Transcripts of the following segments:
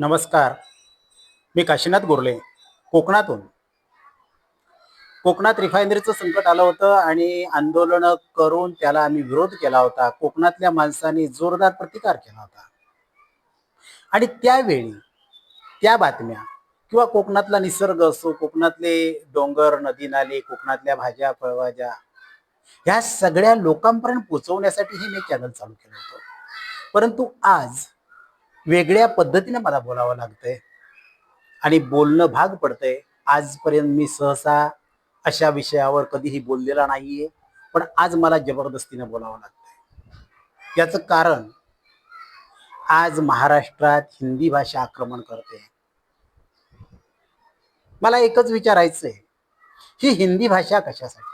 नमस्कार. मी काशीनाथ गोरले कोकणातून. कोकणात रिफायनरीचं संकट आलं होतं आणि आंदोलन करून त्याला आम्ही विरोध केला होता. कोकणातल्या माणसांनी जोरदार प्रतिकार केला होता. आणि त्यावेळी त्या बातम्या किंवा कोकणातला निसर्ग असो कोकणातले डोंगर नदी नाले कोकणातल्या भाज्या फळभाज्या ह्या सगळ्या लोकांपर्यंत पोहोचवण्यासाठी हे मी चॅनल चालू केलं होतं. परंतु आज वेगळ्या पद्धतीने मला बोलावं लागतंय. आणि बोलणं भाग पडतंय. आजपर्यंत मी सहसा अशा विषयावर कधीही बोललेला नाहीये पण आज मला जबरदस्तीने बोलावं लागतंय. याचं कारण आज महाराष्ट्रात हिंदी भाषा आक्रमण करते. मला एकच विचारायचंय ही हिंदी भाषा कशासाठी?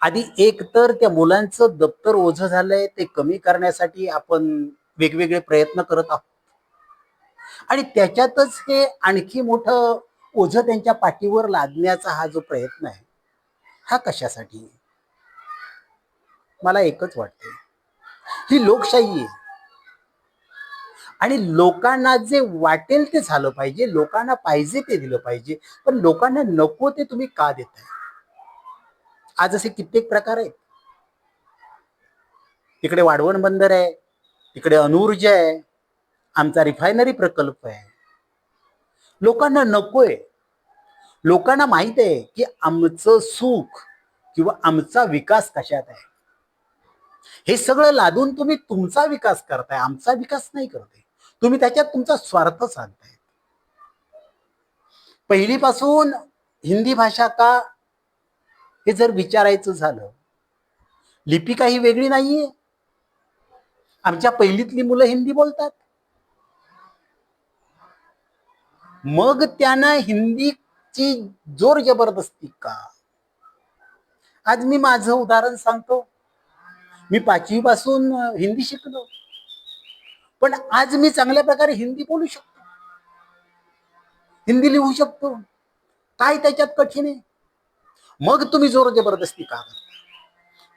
आधी एक तर त्या मुलांचं दप्तर ओझं झालंय ते कमी करण्यासाठी आपण वेगवेगळे प्रयत्न करत आहोत. आणि त्याच्यातच हे आणखी मोठं ओझं त्यांच्या पाठीवर लादण्याचा हा जो प्रयत्न आहे हा कशासाठी? आहे? मला एकच वाटते ही लोकशाही आहे. आणि लोकांना जे वाटेल ते झालं पाहिजे लोकांना पाहिजे ते दिलं पाहिजे पण लोकांना नको ते तुम्ही का देताय? आज असे कित्येक प्रकार आहेत. तिकडे वाढवण बंदर आहे तिकडे अणुऊर्जा आहे. आमचा रिफायनरी प्रकल्प आहे. लोकांना नकोय. लोकांना माहीत आहे की आमचं सुख किंवा आमचा विकास कशात आहे? हे सगळं लादून तुम्ही तुमचा विकास करताय. आमचा विकास नाही करताय. तुम्ही त्याच्यात तुमचा स्वार्थ साधताय. पहिलीपासून हिंदी भाषा का? हे जर विचारायचं झालं लिपी काही वेगळी नाहीये. आमच्या पहिलीतली मुलं हिंदी बोलतात. मग त्यांना हिंदीची जोर जबरदस्ती का? आज मी माझं उदाहरण सांगतो. मी पाचवी पासून हिंदी शिकलो. पण आज मी चांगल्या प्रकारे हिंदी बोलू शकतो. हिंदी लिहू शकतो. काय त्याच्यात कठीण आहे? मग तुम्ही जोर जबरदस्ती का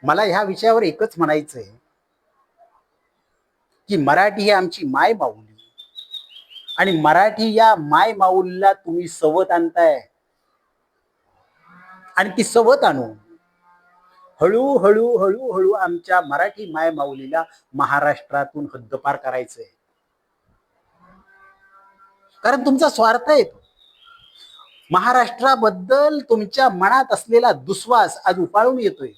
मला ह्या विषयावर एकच म्हणायचंय. की मराठी ही आमची माय माऊली. आणि मराठी या माय माऊलीला तुम्ही सवत आणताय. आणि ती सवत आणून हळू हळू हळू हळू आमच्या मराठी माय माऊलीला महाराष्ट्रातून हद्दपार करायचंय. कारण तुमचा स्वार्थ आहे महाराष्ट्राबद्दल तुमच्या मनात असलेला दुस्वास आज उपाळून येतोय.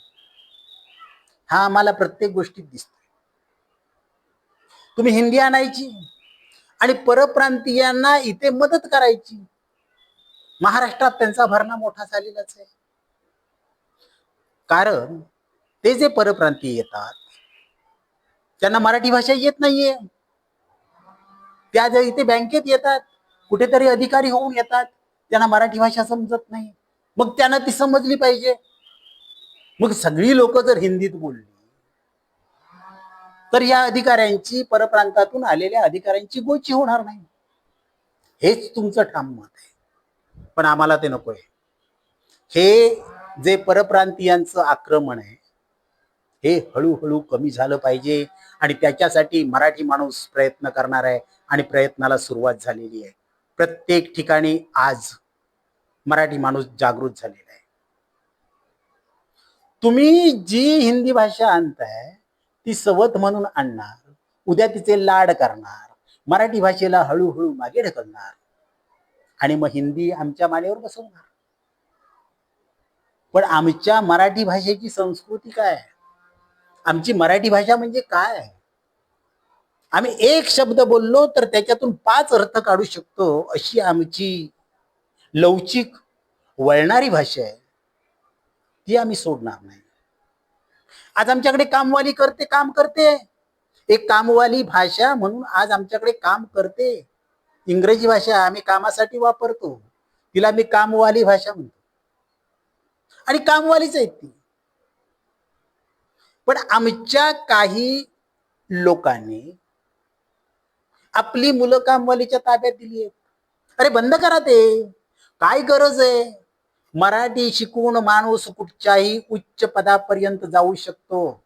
हा आम्हाला प्रत्येक गोष्टीत दिसतोय. तुम्ही हिंदी आणायची आणि परप्रांतीयांना इथे मदत करायची. महाराष्ट्रात त्यांचा भरणा मोठा झालेलाच आहे. कारण ते जे परप्रांतीय येतात त्यांना मराठी भाषा येत नाहीये. त्या ज्या इथे बँकेत येतात कुठेतरी अधिकारी होऊन येतात त्यांना मराठी भाषा समजत नाही. मग त्यांना ती समजली पाहिजे. मग सगळी लोक जर हिंदीत बोलली तर या अधिकाऱ्यांची परप्रांतातून आलेल्या अधिकाऱ्यांची गोची होणार नाही. हेच तुमचं ठाम मत आहे. पण आम्हाला ते नकोय. हे जे परप्रांतीयांचं आक्रमण आहे हे हळूहळू कमी झालं पाहिजे आणि त्याच्यासाठी मराठी माणूस प्रयत्न करणार आहे आणि प्रयत्नाला सुरुवात झालेली आहे. प्रत्येक ठिकाणी आज मराठी माणूस जागृत झालेला आहे. तुम्ही जी हिंदी भाषा आणताय ती सवत म्हणून आणणार. उद्या तिचे लाड करणार. मराठी भाषेला हळूहळू मागे ढकलणार. आणि मग हिंदी आमच्या मानेवर बसवणार. पण आमच्या मराठी भाषेची संस्कृती काय? आहे? आमची मराठी भाषा म्हणजे काय? आम्ही एक शब्द बोललो तर त्याच्यातून पाच अर्थ काढू शकतो अशी आमची लवचिक वळणारी भाषा आहे. ती आम्ही सोडणार नाही. आज आमच्याकडे कामवाली करते काम करते. एक कामवाली भाषा म्हणून आज आमच्याकडे काम करते. इंग्रजी भाषा आम्ही कामासाठी वापरतो. तिला मी कामवाली भाषा म्हणतो. आणि कामवालीच आहेत ती. पण आमच्या काही लोकांनी आपली मुलं कामवालीच्या ताब्यात दिली आहेत. अरे बंद करा ते. काय गरज आहे? मराठी शिकून माणूस कुठच्याही उच्च पदापर्यंत जाऊ शकतो.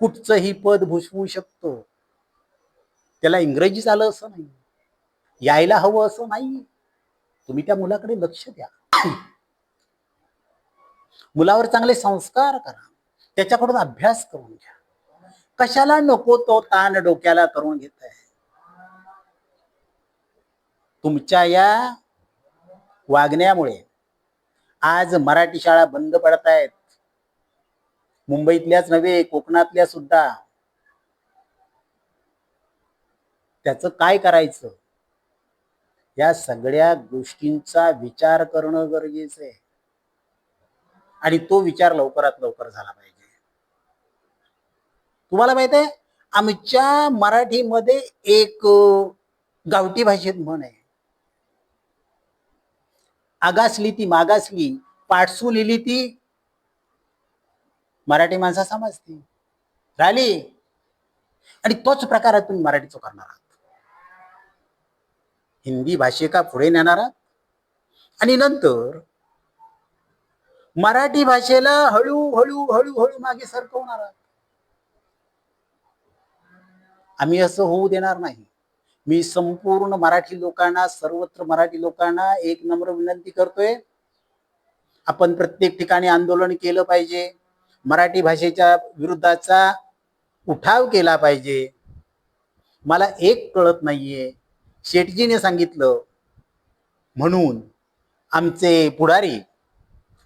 कुठचंही पद भूषवू शकतो. त्याला इंग्रजी आलं असं नाही. यायला हवं असं नाही. तुम्ही त्या मुलाकडे लक्ष द्या. मुलावर चांगले संस्कार करा. त्याच्याकडून अभ्यास करून घ्या. कशाला नको तो ताण डोक्याला करून घेत आहे तुमच्या या वागण्यामुळे आज मराठी शाळा बंद पडत आहेत मुंबईतल्याच नव्हे कोकणातल्या सुद्धा. त्याचं काय करायचं? या सगळ्या गोष्टींचा विचार करणं गरजेचं आहे. आणि तो विचार लवकरात लवकर झाला पाहिजे. तुम्हाला माहीत आहे आमच्या मराठीमध्ये एक गावठी भाषेत म्हण आहे. आगासली ती मागासली पाठसू लिहिली ती. मराठी माणसा समजते राहिली? आणि तोच प्रकार आहे तुम्ही मराठीचं करणार आहात. हिंदी भाषिका पुढे नेणार आहात. आणि नंतर मराठी भाषेला हळूहळू हळूहळू मागे सरकवणार आहात. आम्ही असं होऊ देणार नाही. मी संपूर्ण मराठी लोकांना सर्वत्र मराठी लोकांना एक नम्र विनंती करतोय. आपण प्रत्येक ठिकाणी आंदोलन केलं पाहिजे. मराठी भाषेच्या विरुद्धाचा उठाव केला पाहिजे. मला एक कळत नाहीये. शेटजीने सांगितलं म्हणून आमचे पुढारी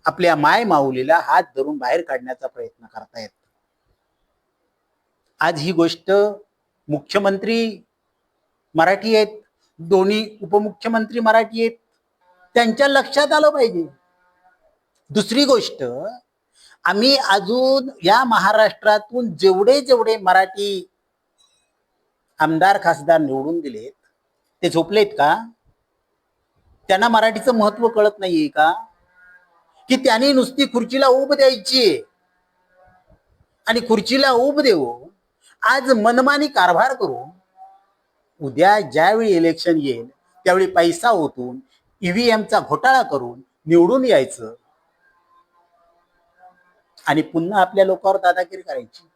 आपल्या माय माऊलीला हात धरून बाहेर काढण्याचा प्रयत्न करतायत. आज ही गोष्ट मुख्यमंत्री मराठी आहेत दोन्ही उपमुख्यमंत्री मराठी आहेत. त्यांच्या लक्षात आलं पाहिजे. दुसरी गोष्ट आम्ही अजून या महाराष्ट्रातून जेवढे जेवढे मराठी आमदार खासदार निवडून दिलेत ते झोपलेत का? त्यांना मराठीचं महत्त्व कळत नाहीये का? की त्यांनी नुसती खुर्चीला उब द्यायची आणि खुर्चीला उब देऊन आज मनमानी कारभार करून उद्या ज्यावेळी इलेक्शन येईल त्यावेळी पैसा ओतून ईव्हीएमचा घोटाळा करून निवडून यायचं. आणि पुन्हा आपल्या लोकांवर दादागिरी करायची.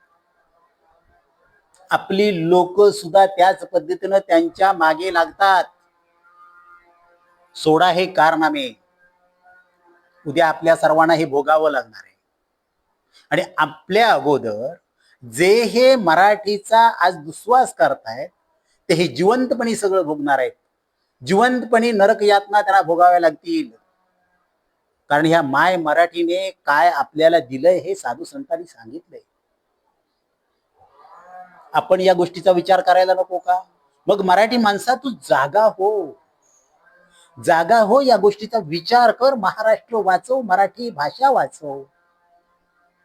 आपली लोक सुद्धा त्याच पद्धतीनं त्यांच्या मागे लागतात. सोडा हे कारनामे. उद्या आपल्या सर्वांना हे भोगावं लागणार आहे. आणि आपल्या अगोदर जे हे मराठीचा आज दुस्वास करतायत ते हे जिवंतपणी सगळं भोगणार आहेत. जिवंतपणी नरक यातना त्यांना भोगाव्या लागतील. कारण ह्या माय मराठीने काय आपल्याला दिलंय हे साधू संतांनी सांगितलंय. आपण या गोष्टीचा विचार करायला नको का? मग मराठी माणसा तू जागा हो. जागा हो या गोष्टीचा विचार कर महाराष्ट्र वाचव मराठी भाषा वाचव.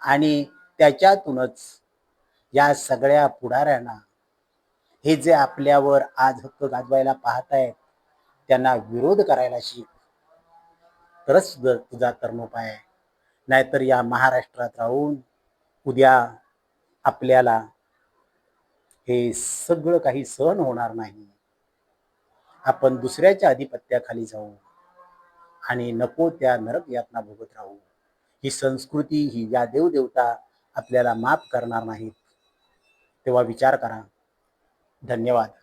आणि त्याच्यातूनच या सगळ्या पुढाऱ्यांना हे जे आपल्यावर आज हक्क गाजवायला पाहतायत त्यांना विरोध करायला शिक. तरच तुझा तरणोपाय आहे. नाहीतर या महाराष्ट्रात राहून उद्या आपल्याला हे सगळं काही सहन होणार नाही. आपण दुसऱ्याच्या आधिपत्याखाली जाऊ आणि नको त्या नरक यातना भोगत राहू. ही संस्कृती ही या देवदेवता आपल्याला माफ करणार नाहीत. तेव्हा विचार करा. धन्यवाद.